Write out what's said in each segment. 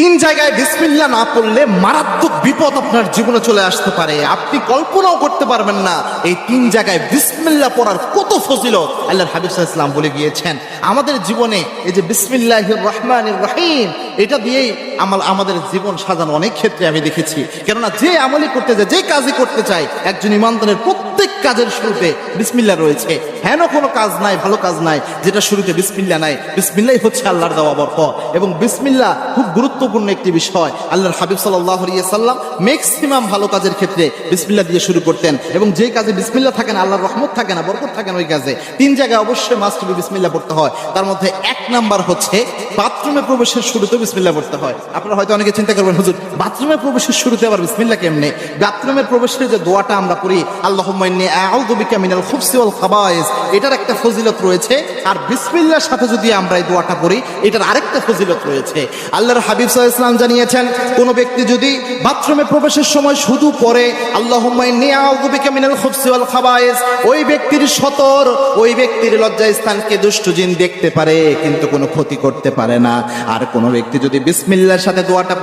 তিন জায়গায় বিসমিল্লা না পড়লে মারাত্মক বিপদ আপনার জীবনে চলে আসতে পারে। আপনি কল্পনাও করতে পারবেন না এই তিন জায়গায় বিসমিল্লা পড়ার কত ফজিলত। আল্লাহ হাবিব সাল্লাম বলে গিয়েছেন, আমাদের জীবনে এই যে বিসমিল্লাহির রহমানির রহিম, এটা দিয়েই আমার আমাদের জীবন সাজানো অনেক ক্ষেত্রে আমি দেখেছি। কেননা যে আমলি করতে যায়, যে কাজই করতে চাই একজন ইমানদারের প্রত্যেক কাজের শুরুতে বিসমিল্লা রয়েছে। হেন কোনো কাজ নাই, ভালো কাজ নাই, যেটা শুরুতে বিসমিল্লা নাই। বিসমিল্লাই হচ্ছে আল্লাহর দেওয়া বরকত। এবং বিসমিল্লা খুব গুরুত্বপূর্ণ একটি বিষয়। আল্লাহর হাবিব সাল্লাহ সাল্লাম ম্যাক্সিমাম ভালো কাজের ক্ষেত্রে বিসমিল্লা দিয়ে শুরু করতেন এবং যে কাজে বিসমিল্লা থাকে না, আল্লাহর রহমত থাকে না, বরকত থাকে না ওই কাজে। তিন জায়গায় অবশ্যই মাস্ট বি বিসমিল্লা পড়তে হয়। তার মধ্যে এক নাম্বার হচ্ছে বাথরুমে প্রবেশের শুরুতে বিসমিল্লা পড়তে হয়। আপনারা হয়তো অনেকে চিন্তা করবেন, হুজুর বাথরুমে প্রবেশের শুরুতে আবার বিসমিল্লা কেমনে? বাথরুমের প্রবেশের যে দোয়াটা আমরা করি আউযু মিনাল খুবসি খাবায়েস এটার একটা ফজিলত রয়েছে। আর বিসমিল্লার সাথে যদি আমরা এই দোয়াটা করি এটার আরেকটা ফজিলত রয়েছে। আল্লাহর হাবিব আলাইহি জানিয়েছেন, কোন ব্যক্তি যদি বাথরুমে প্রবেশের সময় শুধু খুবসি খাবায়েস ওই ব্যক্তির সতর, ওই ব্যক্তির লজ্জা স্থানকে দুষ্ট দেখতে পারে, কিন্তু কোনো ক্ষতি করতে পারে না। আর কোন ব্যক্তি যদি বিসমিল্লাহর সাথে দোয়াটা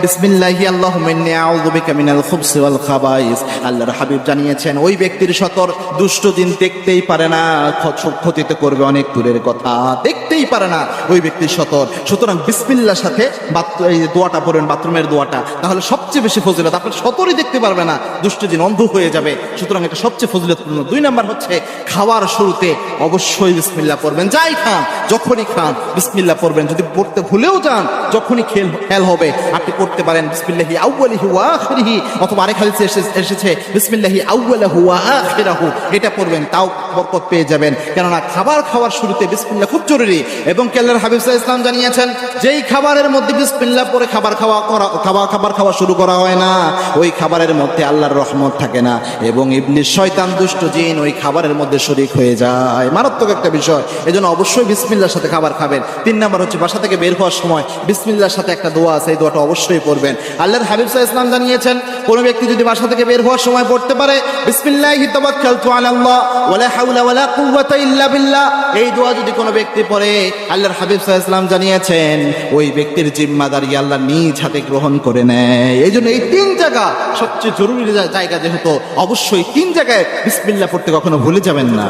বিসমিল্লাহি আল্লাহুম্মা ইন্নী আউযু বিকা মিনাল খুবসি খাবায়েস আল্লাহর হাবিব জানিয়েছেন, ওই ব্যক্তির সতর দুষ্ট জিন দেখতেই পারে না ক্ষ- ক্ষতি তো করবে অনেক দূরের কথা, দেখতেই পারে না ওই ব্যক্তির সতর। সুতরাং বিসমিল্লার সাথে বাথ- এই দোয়াটা পড়েন বাথরুমের দোয়াটা তাহলে সবচেয়ে বেশি ফজিলত। আপনার সতরই দেখতে পারবে না। দুষ্ট জিন অন্ধ হয়ে যাবে। সুতরাং এটা সবচেয়ে ফজিলতপূর্ণ। দুই নাম্বার হচ্ছে, খাওয়ার শুরুতে অবশ্যই বিসমিল্লা পড়বেন। যাই খান, যখনই খান বিসমিল্লা পড়বেন। যদি পড়তে ভুলেও যান, যখনই খেল খেয়াল হবে, আপনি পড়তে পারেন বিসমিল্লাহি আউয়ালিহি ওয়া আখিরিহি, অথবা আরেক হাদিসে এসে- এসেছে, বিসমিল্লাহি আউয়ালাহু ওয়া আখিরাহু। এটা পড়বেন, তাও বরকত পেয়ে যাবেন। কেননা খাবার খাওয়ার শুরুতে বিসমিল্লা খুব জরুরি। এবং কেল্লার হাবিব ইসলাম জানিয়েছেন, যেই খাবারের মধ্যে বিসমিল্লা পরে খাবার খাওয়া করা খাওয়া খাবার খাওয়া শুরু করা হয় না, ওই খাবারের মধ্যে আল্লাহর রহমত থাকে না এবং ইবলিস শয়তান দুষ্ট জিন ওই খাবারের মধ্যে শরিক হয়ে যায়। মারাত্মক একটা বিষয়। এজন্য অবশ্যই বিসমিল্লার সাথে খাবার খাবেন। তিন নাম্বার হচ্ছে বাসা থেকে বের হওয়ার সময় বিসমিল্লার সাথে একটা দোয়া আছে, এই দোয়াটা অবশ্যই পড়বেন। আল্লাহর হাবিব সাল্লাল্লাহু ইসলাম জানিয়েছেন, কোন ব্যক্তি যদি বাসা থেকে বের হওয়ার সময় পড়তে পারে, বিসমিল্লাহি তাওয়াক্কালতু আলাল্লাহ হাওলা কুওয়াতা ইল্লা বিল্লাহ। এই দোয়া যদি কোনো ব্যক্তি পড়ে, আল্লাহর হাবিব আলাইহি ইসলাম জানিয়েছেন, ওই ব্যক্তির জিম্মাদারি আল্লাহ নিজ হাতে গ্রহণ করে নেয়। এই জন্য এই তিন জায়গা সবচেয়ে জরুরি জা- জায়গা যেহেতু অবশ্যই তিন জায়গায় বিসমিল্লা পড়তে কখনো ভুলে যাবেন না।